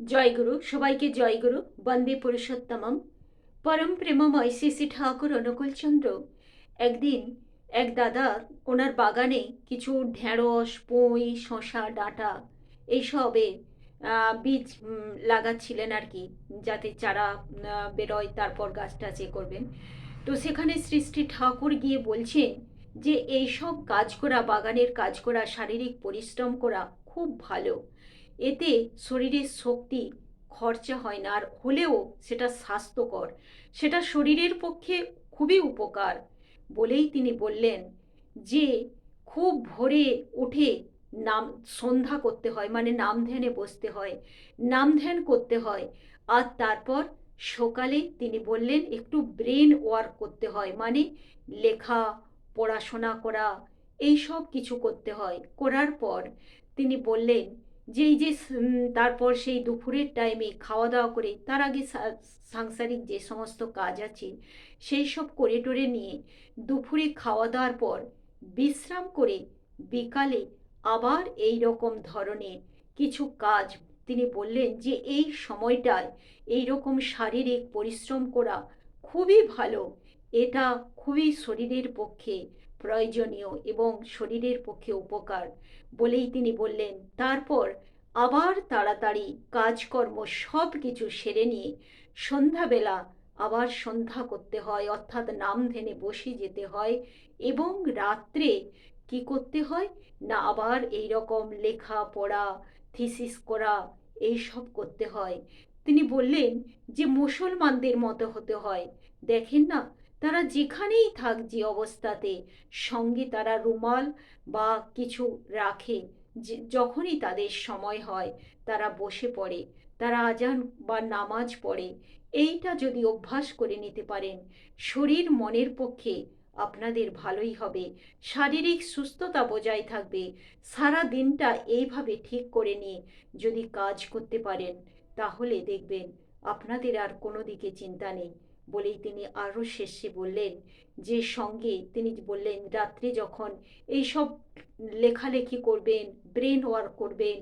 জয়গুরু সবাইকে জয়গুরু বন্দে পুরুষোত্তমম। পরম প্রেমময় শ্রী শ্রী ঠাকুর অনুকূলচন্দ্র। একদিন এক দাদা ওনার বাগানে কিছু ঢেঁড়স, পুঁই শশা ডাঁটা এইসবে বীজ লাগাচ্ছিলেন আর কি, যাতে চারা বেরোয়, তারপর গাছটা চে করবেন। তো সেখানে শ্রী ঠাকুর গিয়ে বলছেন যে, এইসব কাজ করা, বাগানের কাজ করা, শারীরিক পরিশ্রম করা খুব ভালো। এতে শরীরের শক্তি খরচা হয় না, আর হলেও সেটা স্বাস্থ্যকর। সেটা শরীরের পক্ষে খুবই উপকার বলেই তিনি বললেন যে, খুব ভোরে উঠে নাম, সন্ধ্যা করতে হয় মানে নাম ধ্যানে বসতে হয়। নাম ধ্যান করতে হয়, আর তারপর সকালে তিনি বললেন একটু ব্রেন ওয়ার্ক করতে হয় মানে লেখা, পড়াশোনা করা এই সব কিছু করতে হয়। করার পর তিনি বললেন যে এই যে তারপর সেই দুপুরের টাইমে খাওয়া দাওয়া করে তার আগে সাংসারিক যে সমস্ত কাজ আছে সেই সব করে টোরে নিয়ে দুপুরে খাওয়া দাওয়ার পর বিশ্রাম করে বিকালে আবার এই রকম ধরনের কিছু কাজ তিনি বললেন যে এই সময়টায় এই রকম শারীরিক পরিশ্রম করা খুবই ভালো। এটা খুবই শরীরের পক্ষে প্রয়োজনীয় এবং শরীরের পক্ষে উপকার বলেই তিনি বললেন। তারপর আবার তাড়াতাড়ি কাজকর্ম সব কিছু সেরে নিয়ে সন্ধ্যাবেলা আবার সন্ধ্যা করতে হয়, অর্থাৎ নাম ধ্যানে বসে যেতে হয় এবং রাত্রে কি করতে হয়? না আবার এই রকম লেখা, পড়া থিসিস করা এই সব করতে হয়। তিনি বললেন যে মুসলমানদের মতো হতে হয়। দেখেন না তারা যেখানেই থাক যে অবস্থাতে, সঙ্গে তারা রুমাল বা কিছু রাখে যখনই তাদের সময় হয়, তারা বসে পড়ে, তারা আজান বা নামাজ পড়ে। এইটা যদি অভ্যাস করে নিতে পারেন, শরীর মনের পক্ষে আপনাদের ভালোই হবে। শারীরিক সুস্থতা বজায় থাকবে। সারা দিনটা এইভাবে ঠিক করে নিয়ে যদি কাজ করতে পারেন, তাহলে দেখবেন আপনাদের আর কোনো দিকে চিন্তা নেই। বলেই তিনি আরও শেষে বললেন, যে সঙ্গে তিনি বললেন, রাত্রে যখন এইসব লেখালেখি করবেন ব্রেন ওয়ার্ক করবেন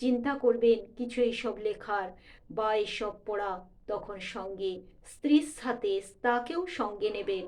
চিন্তা করবেন, কিছু এইসব লেখার বা এইসব পড়া, তখন সঙ্গে স্ত্রীর সাথে তাকেও সঙ্গে নেবেন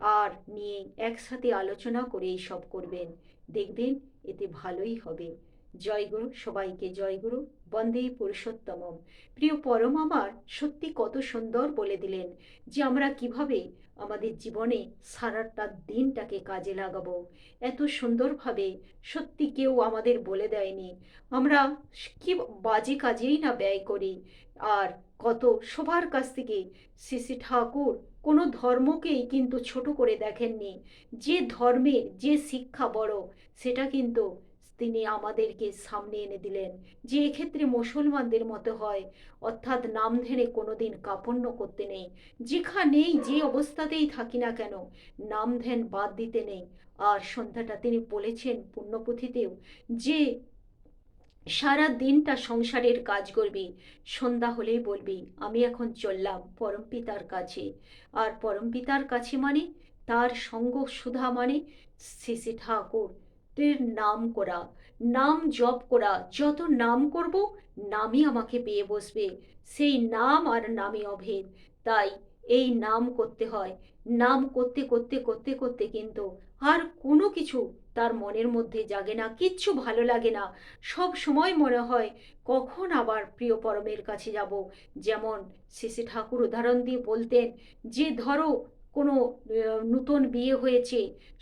আর নিয়ে একসাথে আলোচনা করে এইসব করবেন। দেখবেন এতে ভালোই হবে। জয়গুরু সবাইকে জয়গুরু বন্দে পুরুষোত্তমম। প্রিয় পরম আমার, সত্যি কত সুন্দর বলে দিলেন যে আমরা কীভাবে আমাদের জীবনে সারাটা দিনটাকে কাজে লাগাবো। এত সুন্দরভাবে সত্যি কেউ আমাদের বলে দেয়নি। আমরা কি বাজে কাজেই না ব্যয় করি। আর কত সবার কাছ থেকে শ্রী শ্রী ঠাকুর কোনো ধর্মকেই কিন্তু ছোট করে দেখেননি। যে ধর্মের যে শিক্ষা বড়, সেটা কিন্তু তিনি আমাদেরকে সামনে এনে দিলেন। যে এক্ষেত্রে মুসলমানদের মতো হয়, অর্থাৎ নাম ধেনে কোনোদিন কাপন্ন করতে নেই। যেখানেই যে অবস্থাতেই থাকি না কেন, নাম ধ্যান বাদ দিতে নেই। আর সন্ধ্যাটা তিনি বলেছেন পুণ্যপুঁথিতেও যে, সারা দিনটা সংসারের কাজ করবি, সন্ধ্যা হলেই বলবি, আমি এখন চললাম পরমপিতার কাছে। আর পরমপিতার কাছে মানে তার সঙ্গ সুধা মানে শ্রী ঠাকুর। তের নাম করা, নাম জপ করা, যত নাম করব নামই আমাকে পেয়ে বসবে। সেই নাম আর নামই অভেদ। তাই এই নাম করতে হয়। নাম করতে করতে করতে করতে কিন্তু আর কোনো কিছু তার মনের মধ্যে জাগে না, কিচ্ছু ভালো লাগে না। সব সময় মনে হয়, কখন আবার প্রিয় পরমের কাছে যাব? যেমন শ্রী ঠাকুর উদাহরণ দিয়ে বলতেন, যে ধরো কোনো নূতন বিয়ে হয়েছে,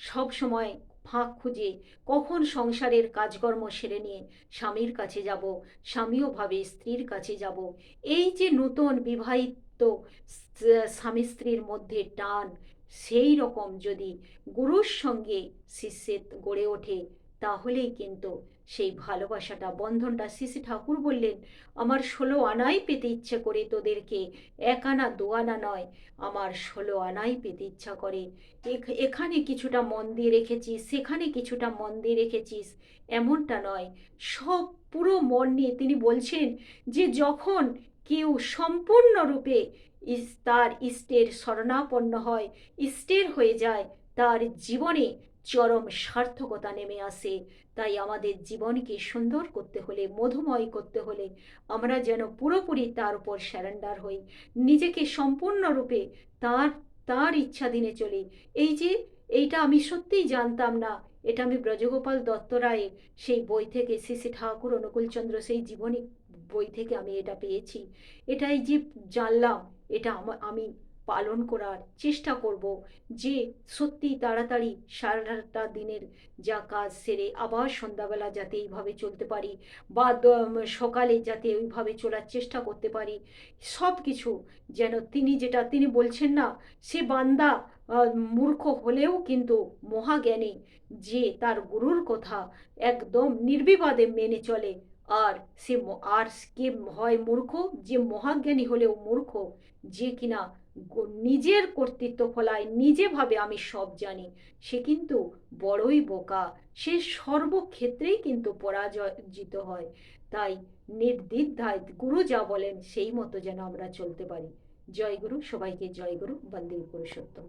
সব সময় ফাঁক খুঁজে কখন সংসারের কাজকর্ম সেরে নিয়ে স্বামীর কাছে যাব, স্বামীও ভাবে স্ত্রীর কাছে যাব। এই যে নতুন বিবাহিত স্বামী স্ত্রীর মধ্যে টান, সেই রকম যদি গুরুর সঙ্গে শিষ্যের গড়ে ওঠে তাহলেই কিন্তু সেই ভালোবাসাটা, বন্ধনটা শ্রী ঠাকুর বললেন, আমার ষোলো আনাই পেতে ইচ্ছে করে তোদেরকে, এক আনা, দু আনা নয়, আমার ষোলো আনাই পেতে ইচ্ছা করে। এখ- এখানে কিছুটা মন দিয়ে রেখেছিস, সেখানে কিছুটা মন দিয়ে রেখেছিস, এমনটা নয়। সব পুরো মন নিয়ে তিনি বলছেন যে যখন কেউ সম্পূর্ণরূপে তার ইষ্টের শরণাপন্ন হয়, ইষ্টের হয়ে যায়, তার জীবনে চরম সার্থকতা নেমে আসে। তাই আমাদের জীবনকে সুন্দর করতে হলে, মধুময় করতে হলে আমরা যেন পুরোপুরি তার উপর স্যারেন্ডার হই, নিজেকে সম্পূর্ণরূপে তার তার ইচ্ছাধীনে চলি। এই যে, এইটা আমি সত্যিই জানতাম না, এটা আমি ব্রজগোপাল দত্ত রায়ের সেই বই থেকে শ্রী শ্রী ঠাকুর, অনুকূলচন্দ্র সেই জীবনী বই থেকে আমি এটা পেয়েছি। এটাই যে জানলাম, এটা আমি পালন করার চেষ্টা করব যে সত্যি তাড়াতাড়ি সারাটা দিনের যা কাজ সেরে আবার সন্ধ্যাবেলা যাতে এইভাবে চলতে পারি বা সকালে যাতে ওইভাবে চলার চেষ্টা করতে পারি, সব কিছু যেন তিনি যেটা তিনি বলছেন না, সে বান্দা মূর্খ হলেও কিন্তু মহাজ্ঞানী যে তার গুরুর কথা একদম নির্বিবাদে মেনে চলে আর সে আর কে হয় মূর্খ? যে মহাজ্ঞানী হলেও মূর্খ, যে কিনা নিজের কর্তৃত্ব ফলায় নিজে ভাবে আমি সব জানি, সে কিন্তু বড়ই বোকা। সে সর্বক্ষেত্রেই কিন্তু পরাজিত হয়। তাই নির্দ্বিধায় গুরু যা বলেন সেই মতো যেন আমরা চলতে পারি। জয় গুরু, সবাইকে জয় গুরু, বন্দে পুরুষোত্তম।